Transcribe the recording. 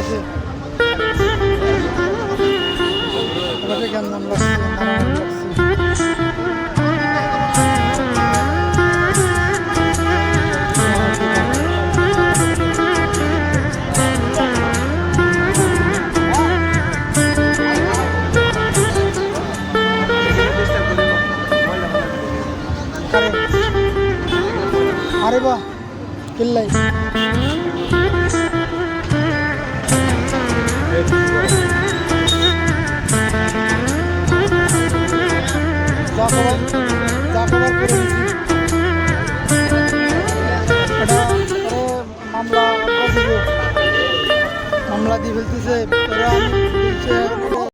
আছে। লাগছে নারায়ণ লাগছে? करें अरे वाह किल्लाई মামলা দিয়ে ফেলতেছে